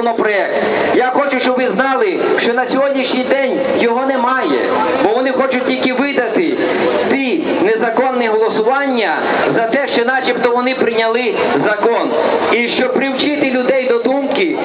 законопроект. Я хочу, щоб ви знали, що на сьогоднішній день його немає, бо вони хочуть тільки видати ці незаконне голосування за те, що начебто вони прийняли закон. І щоб привчити людей до думки,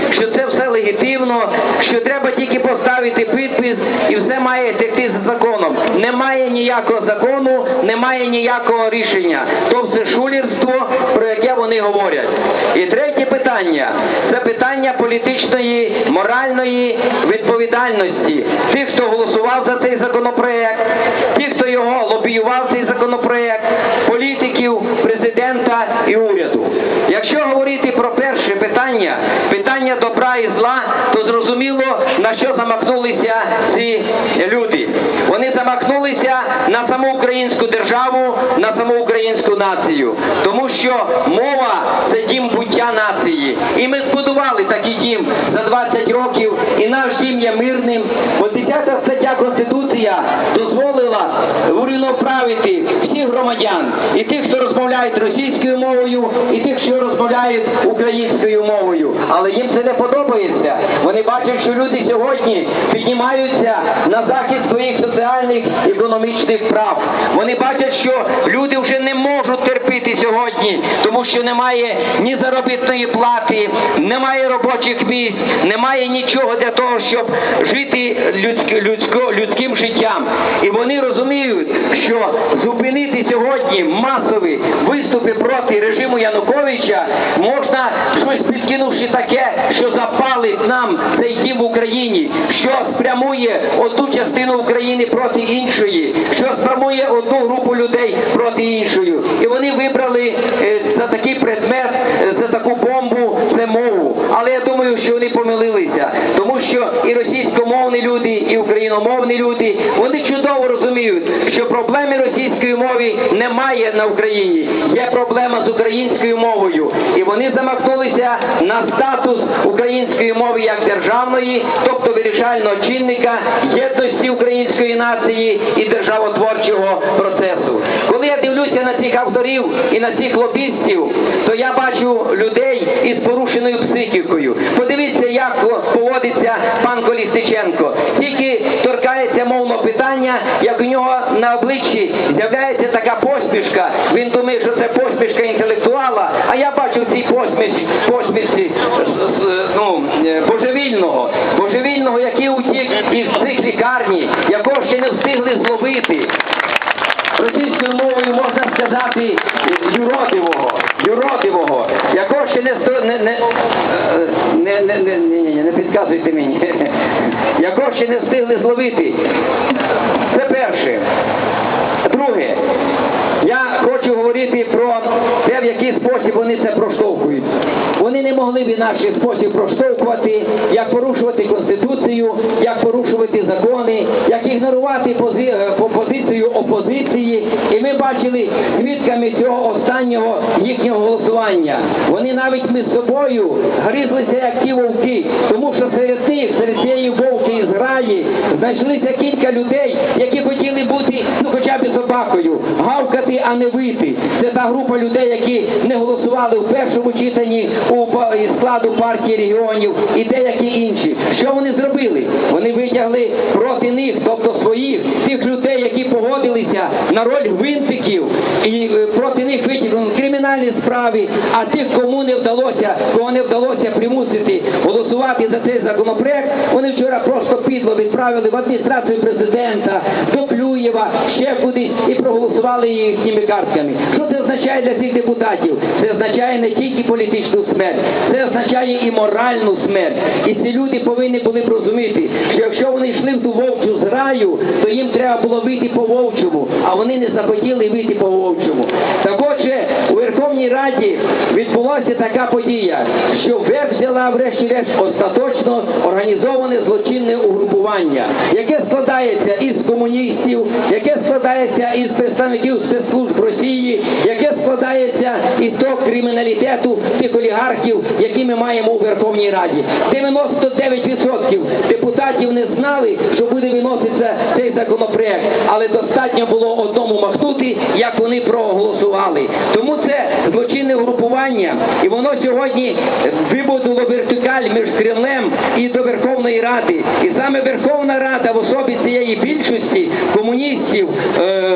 легітимно, що треба тільки поставити підпис і все має текти за законом. Немає ніякого закону, немає ніякого рішення. То все шулерство, про яке вони говорять. І третє питання це питання політичної, моральної відповідальності. Тих, хто голосував за цей законопроект, тих, хто його лобіював цей законопроект, політиків, президента і уряду. Якщо говорити про перше питання, добра і зла, то зрозуміло на що замахнулися ці люди. Вони замахнулися на саму українську державу, на саму українську націю, тому що мова це дім буття нації. І ми збудували такий дім за 20 років, і наш дім є мирним. Бо 10 стаття Конституція дозволила урівноправити всіх громадян, і тих, хто розмовляють російською мовою, і тих, що розмовляють українською мовою. Але їм це не подобається. Вони бачать, що люди сьогодні піднімаються на захист своїх соціальних і економічних прав. Вони бачать, що люди вже не можуть терпіти сьогодні, тому що немає ні заробітної плати, немає робочих місць, немає нічого для того, щоб жити людсько, людсько, людським життям. І вони розуміють, що зупинити сьогодні масові виступи проти режиму Януковича можна щось підкинувши таке, що запалить нам цей дім в Україні, що спрямує одну частину України проти іншої, що спрямує одну групу людей проти іншої. І вони вибрали е, за такий предмет, е, за таку бомбу це мову. Але я думаю, що вони помилилися, що і російськомовні люди, і україномовні люди, вони чудово розуміють, що проблеми російської мови немає на Україні. Є проблема з українською мовою. І вони замахнулися на статус української мови як державної, тобто вирішального чинника єдності української нації і державотворчого процесу. Коли я дивлюся на цих авторів і на цих лобістів, то я бачу людей із порушеною психікою. Подивіться, як поводиться пан Колісниченко. Тільки торкається мовного питання, як у нього на обличчі з'являється така посмішка. Він думає, що це посмішка інтелектуала, а я бачу в цій посмішці, посмішці ну, божевільного, божевільного, який утік із цих лікарні, якого ще не встигли зловити. Російською мовою можна сказати юродивого, юродивого, якого ще не не, не, не, не, не, не, не підказуйте мені, якого ще не встигли зловити. Це перше. Друге, я хочу говорити про те, в який спосіб вони це проштовхують. Вони не могли б інакший спосіб проштовхувати, як порушувати Конституцію, як порушувати закони, як ігнорувати е, позицію опозиції. І ми бачили свідками цього останнього їхнього голосування. Вони навіть між собою гризлися як ті вовки, тому що серед них, серед цієї вовки і зграї, знайшлися кілька людей, які хотіли бути ну хоча б собакою, гавкати, а не вити. Це та група людей, які не голосували в першому читанні у па- із складу партії регіонів і деякі інші. Що вони зробили? Вони витягли проти них, тобто своїх тих людей, які погодилися на роль гвинтиків, і е, проти них витягнули кримінальні справи, а тих, кому не вдалося, кого не вдалося примусити голосувати за цей законопроект, вони вчора просто підло відправили в адміністрацію президента, до Клюєва, ще кудись і проголосували їхніми картками. Що це означає для цих депутатів? Це означає не тільки політичну смерть, це означає і моральну смерть. І ці люди повинні були б розуміти, що якщо вони йшли в ту вовчу зграю, то їм треба було вийти по вовчому, а вони не захотіли вийти по вовчому. Так отже, у Верховній Раді відбулася така подія, що ВЕП взяла врешті-решт остаточно організоване злочинне угрупування, яке складається із комуністів, яке складається із представників спецслужб Росії, яке складається із того криміналітету тих олігархів, які ми маємо у Верховній Раді. 99% депутатів не знали, що буде виноситися цей законопроект, але достатньо було одному махнути, як вони проголосували. Тому це злочинне групування, і воно сьогодні вибудило вертикаль між Кремлем і до Верховної Ради. І саме Верховна Рада в особі цієї більшості комуністів, е,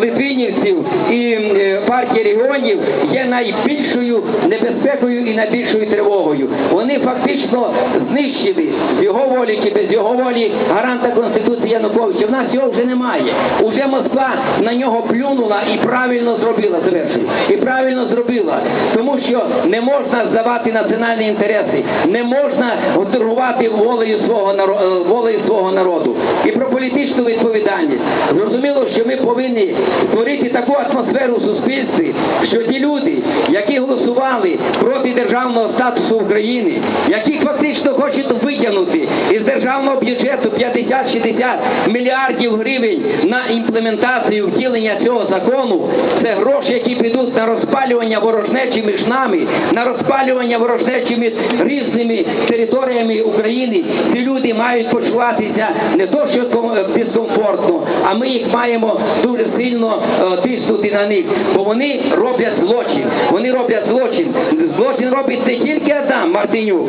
литвинівців і е, партії регіонів є найбільшою небезпекою і найбільшою тривогою. Вони фактично знищили його волі чи без його волі гаранта Конституції Януковича. В нас його вже немає. Уже Москва на нього плюнула і правильно зробила, завершую, і правильно зробила. Тому що не можна здавати національні інтереси, не можна торгувати волею свого народу, волею свого народу. І про політичну відповідальність. Зрозуміло, що ми повинні створити таку атмосферу в суспільстві, що ті люди, які голосували проти державного статусу України, які фактично хочуть витягнути із державного бюджету 50-60 мільярдів гривень на імплементацію втілення цього закону, це гроші, які підуть на розпалювання ворожнечі між нами, на розпалювання ворожнечі між різними територіями України. Ці люди мають почуватися не то, що е, дискомфортно, а ми їх маємо дуже сильно е, тиснути на них, бо вони роблять злочин. Вони роблять злочин. Злочин робить не тільки Адам Мартинюк,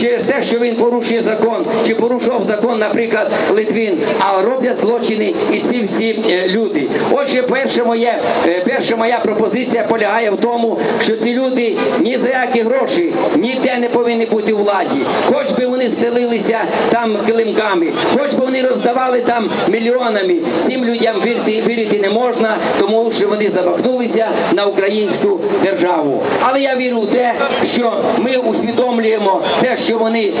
через те, що він порушує закон, чи порушував закон, наприклад, Литвин, а роблять злочини і ці всі е, люди. Отже, перше моє, перша моя пропозиція полягає в тому, що ці люди ні за які гроші ніде не повинні бути у владі. Хоч би вони стелилися там килимками, хоч би вони роздавали там мільйонами. Цим людям вірити, вірити не можна, тому що вони замахнулися на українську державу. Але я вірю в те, що ми усвідомлюємо те, що вони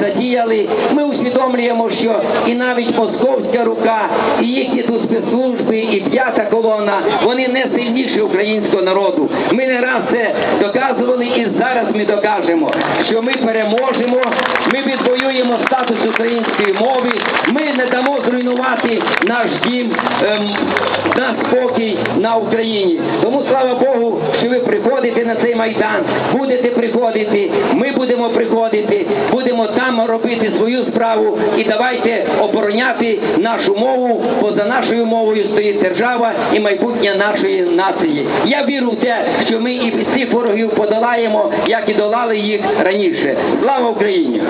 задіяли. Ми усвідомлюємо, що і навіть московська рука, і їхні тут спецслужби, і п'ята колона, вони не сильніші українського народу. Ми не раз це доказували і зараз ми докажемо, що ми переможемо, ми відвоюємо статус української мови, ми не дамо зруйнувати наш дім ем, на спокій на Україні. Тому слава Богу, що ви приходите на цей майдан, будете приходити, ми будемо приходити, будемо там робити свою справу і давайте обороняти нашу мову, бо за нашою мовою стоїть держава і майбутнє нашої нації. Я вірю в те, що ми і цих ворогів подолаємо, як і долали їх раніше. Слава Україні!